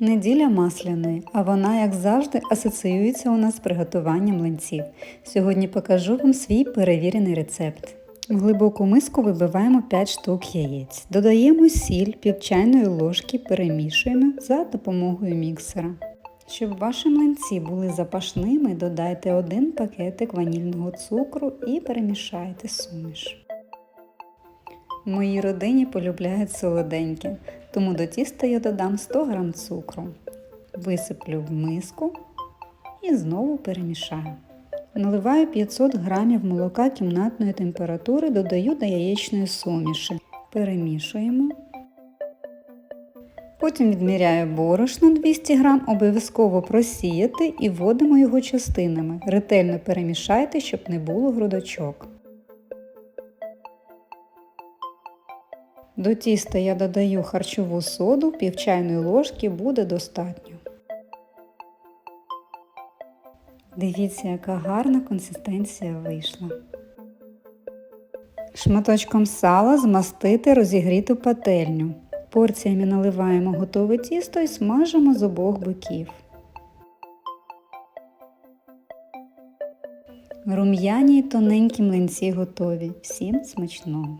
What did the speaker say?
Неділя масляної, а вона, як завжди, асоціюється у нас з приготуванням млинців. Сьогодні покажу вам свій перевірений рецепт. В глибоку миску вибиваємо 5 штук яєць. Додаємо сіль пів чайної ложки, перемішуємо за допомогою міксера. Щоб ваші млинці були запашними, додайте один пакетик ванільного цукру і перемішайте суміш. Моїй родині полюбляють солоденьке, тому до тіста я додам 100 г цукру. Висиплю в миску і знову перемішаю. Наливаю 500 г молока кімнатної температури, додаю до яєчної суміші. Перемішуємо. Потім відміряю борошно 200 г, обов'язково просіяти і вводимо його частинами. Ретельно перемішайте, щоб не було грудочок. До тіста я додаю харчову соду, пів чайної ложки буде достатньо. Дивіться, яка гарна консистенція вийшла. Шматочком сала змастити розігріту пательню. Порціями наливаємо готове тісто і смажимо з обох боків. Рум'яні й тоненькі млинці готові. Всім смачного!